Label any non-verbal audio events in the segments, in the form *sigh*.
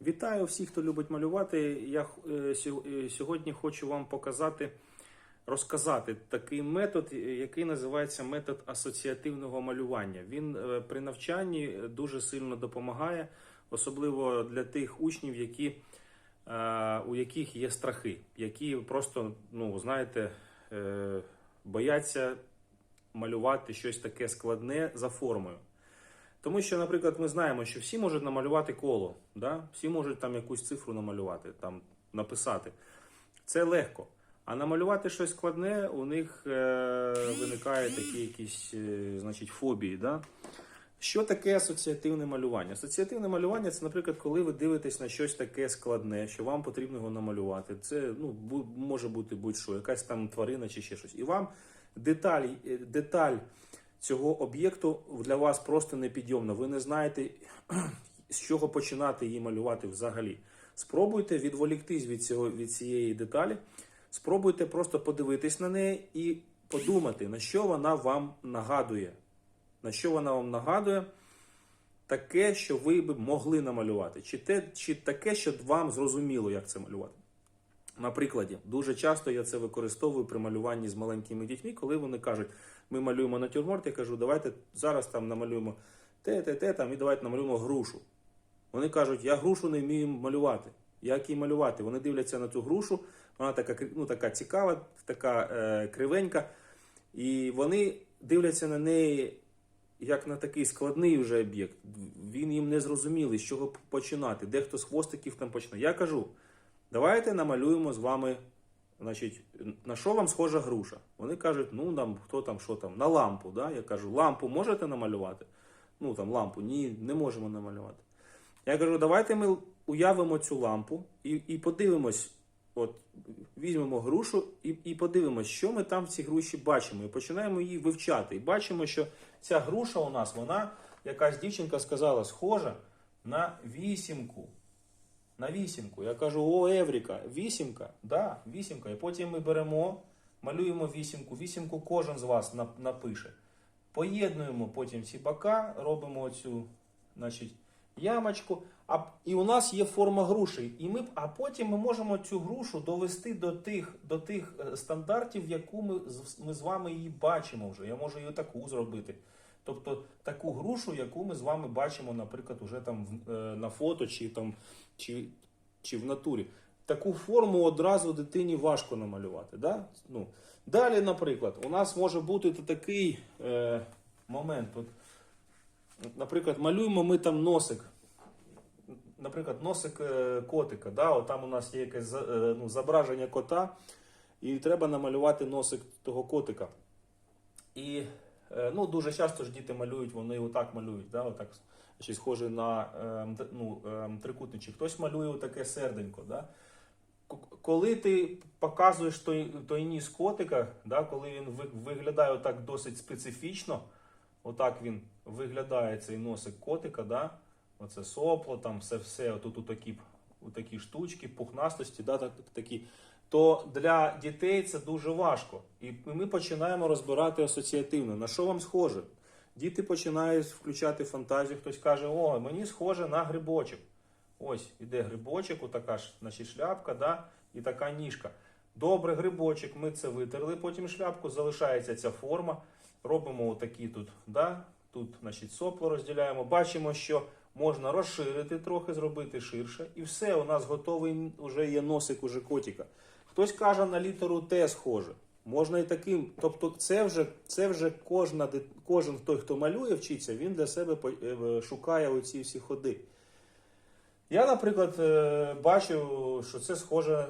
Вітаю всіх, хто любить малювати. Я е, е, сьогодні хочу вам показати, розказати такий метод, е, який називається метод асоціативного малювання. Він при навчанні дуже сильно допомагає, особливо для тих учнів, які, у яких є страхи, які просто, ну, знаєте, бояться малювати щось таке складне за формою. Тому що, наприклад, ми знаємо, що всі можуть намалювати коло, да? всі можуть там якусь цифру намалювати, там написати. Це легко. А намалювати щось складне, у них е, виникає такі якісь е, значить, фобії. Да? Що таке асоціативне малювання? Асоціативне малювання це, наприклад, коли ви дивитесь на щось таке складне, що вам потрібно його намалювати. Це ну, може бути будь-що, якась там тварина чи ще щось. І вам деталь, е, деталь цього об'єкту для вас просто непідйомна. Ви не знаєте, *clears throat* з чого починати її малювати взагалі. Спробуйте відволіктись від, цього, від цієї деталі, спробуйте просто подивитись на неї і подумати, на що вона вам нагадує. На що вона вам нагадує? Таке, що ви б могли намалювати, чи, те, чи таке, що вам зрозуміло, як це малювати. На прикладі, дуже часто я це використовую при малюванні з маленькими дітьми, коли вони кажуть, ми малюємо натюрморт, я кажу, давайте зараз там намалюємо те, те, те, там, і давайте намалюємо грушу. Вони кажуть, я грушу не вмію малювати. Як її малювати? Вони дивляться на цю грушу, вона така, ну, така цікава, така е, кривенька. І вони дивляться на неї як на такий складний вже об'єкт. Він їм не зрозумілий, з чого починати. Дехто з хвостиків там почне. Я кажу, давайте намалюємо з вами, значить, на що вам схожа груша. Вони кажуть, ну нам хто там, що там, на лампу. Да? Я кажу, лампу можете намалювати? Ну там лампу, ні, не можемо намалювати. Я кажу, давайте ми уявимо цю лампу і, і подивимось. От візьмемо грушу і, і подивимось, що ми там в цій груші бачимо. І починаємо її вивчати. І бачимо, що ця груша у нас, вона, якась дівчинка сказала, схожа на вісімку. На вісімку. Я кажу, о, Евріка, вісімка, да, вісімка. І потім ми беремо, малюємо вісімку. Вісімку кожен з вас напише. Поєднуємо потім ці бока, робимо оцю, значить, ямочку. А, і у нас є форма груші. І ми, а потім ми можемо цю грушу довести до тих, до тих е, стандартів, яку ми, ми з вами її бачимо вже. Я можу її таку зробити. Тобто таку грушу, яку ми з вами бачимо, наприклад, уже там е, на фото чи, там, чи, чи в натурі. Таку форму одразу дитині важко намалювати. Да? Ну, далі, наприклад, у нас може бути такий е, момент. От, наприклад, малюємо ми там носик. Наприклад, носик е, котика. Да? От там у нас є якесь е, ну, зображення кота, і треба намалювати носик того котика. І ну, дуже часто ж діти малюють, вони отак малюють, да? отак, щось схоже на е, ну, е, трикутничок. Хтось малює таке серденько. Да? Коли ти показуєш той, той ніс котика, да, коли він виглядає отак досить специфічно, отак він виглядає цей носик котика, да, оце сопло, там все, все отут такі, такі штучки, пухнастості, да, так, такі, то для дітей це дуже важко. І ми починаємо розбирати асоціативно, на що вам схоже. Діти починають включати фантазію, хтось каже, о, мені схоже на грибочок. Ось іде грибочок, отака ж значить, шляпка, да, і така ніжка. Добре, грибочок, ми це витерли, потім шляпку, залишається ця форма. Робимо отакі тут, да, тут значить, сопло розділяємо. Бачимо, що можна розширити трохи, зробити ширше. І все, у нас готовий вже є носик уже котика. Хтось каже на літеру Т схоже. Можна і таким. Тобто, це вже, це вже кожна, кожен той, хто малює, вчиться, він для себе е, шукає оці всі ходи. Я, наприклад, е, бачу, що це схоже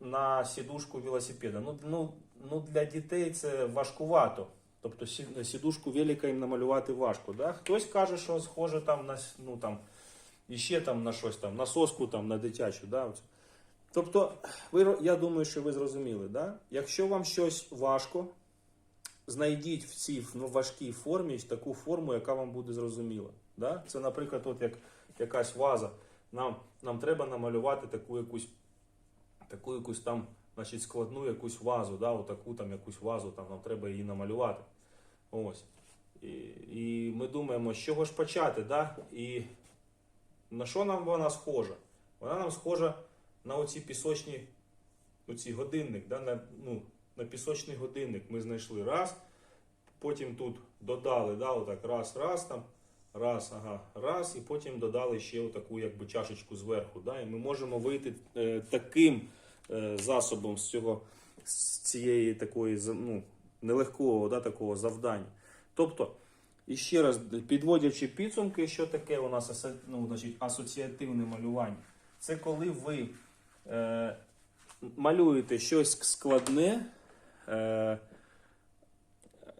на сідушку велосипеда. Ну, ну, ну для дітей це важкувато. Тобто сідушку велика їм намалювати важко. Да? Хтось каже, що схоже там на ну, там, іще там на щось там, на соску там, на дитячу. Да? Тобто, ви, я думаю, що ви зрозуміли. Да? Якщо вам щось важко, знайдіть в цій ну, важкій формі таку форму, яка вам буде зрозуміла. Да? Це, наприклад, от як якась ваза. Нам, нам треба намалювати таку якусь, таку якусь там, значить, складну якусь вазу, да? отаку там якусь вазу, там, нам треба її намалювати. Ось. І, і ми думаємо, з чого ж почати, да? і на що нам вона схожа. Вона нам схожа на оці пісочні, оці годинник, да, на, ну, на пісочний годинник ми знайшли раз. Потім тут додали, да, отак, раз, раз там, раз, ага, раз, і потім додали ще отаку якби чашечку зверху. Да, і ми можемо вийти е, таким е, засобом з цього, з цієї такої ну, нелегкого да, такого завдання. Тобто, і ще раз, підводячи підсумки, що таке у нас ну, значить, асоціативне малювання? Це коли ви е, малюєте щось складне, е,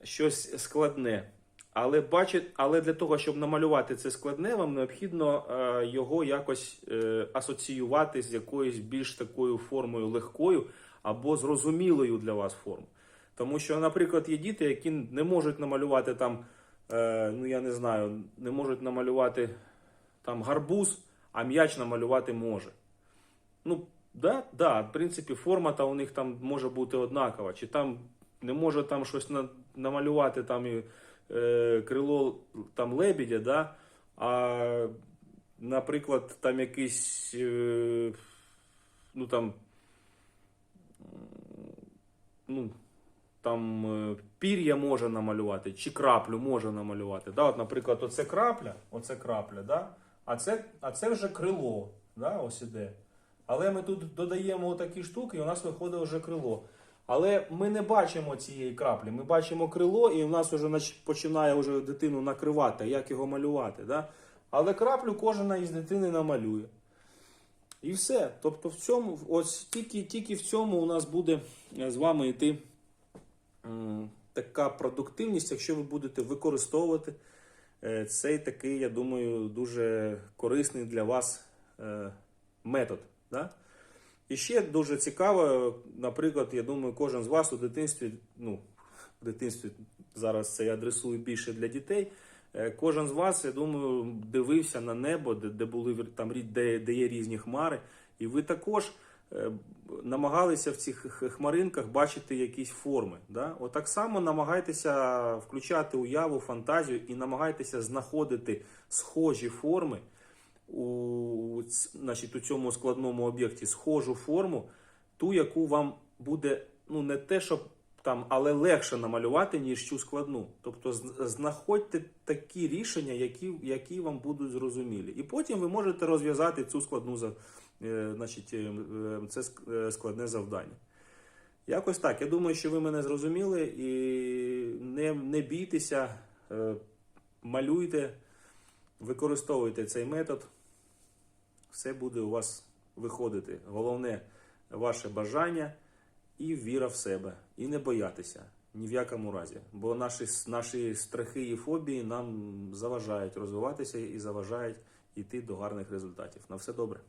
щось складне. Але, бачить, але для того, щоб намалювати це складне, вам необхідно е, його якось е, асоціювати з якоюсь більш такою формою легкою або зрозумілою для вас формою. Тому що, наприклад, є діти, які не можуть намалювати там, ну я не знаю, не можуть намалювати там гарбуз, а м'яч намалювати може. Ну, да, да, в принципі, форма у них там може бути однакова. Чи там не може там щось на, намалювати там і е, крило там лебідя, да? а, наприклад, там якийсь, е, ну там, ну, там е, пір'я може намалювати, чи краплю може намалювати. Да? От, наприклад, оце крапля, оце крапля, да? а, це, а це вже крило. Да? Ось іде. Але ми тут додаємо такі штуки, і у нас виходить вже крило. Але ми не бачимо цієї краплі. Ми бачимо крило, і у нас вже починає вже дитину накривати, як його малювати. Да? Але краплю кожна із дитини намалює. І все. Тобто в цьому, ось тільки, тільки в цьому у нас буде е, з вами йти м, така продуктивність, якщо ви будете використовувати е, цей такий, я думаю, дуже корисний для вас е, метод. Да? І ще дуже цікаво, наприклад, я думаю, кожен з вас у дитинстві, ну, в дитинстві зараз це я адресую більше для дітей. е, Кожен з вас, я думаю, дивився на небо, де, де були там де, де є різні хмари, і ви також е, намагалися в цих хмаринках бачити якісь форми. Да? Отак само намагайтеся включати уяву, фантазію і намагайтеся знаходити схожі форми у, значить, у цьому складному об'єкті схожу форму, ту, яку вам буде ну не те, щоб там, але легше намалювати, ніж цю складну. Тобто знаходьте такі рішення, які, які вам будуть зрозумілі. І потім ви можете розв'язати цю складну е, значить, е, це е, складне завдання. Якось так. Я думаю, що ви мене зрозуміли і не, не бійтеся, малюйте, використовуйте цей метод. Все буде у вас виходити. Головне ваше бажання і віра в себе. І не боятися ні в якому разі. Бо наші, наші страхи і фобії нам заважають розвиватися і заважають йти до гарних результатів. На все добре.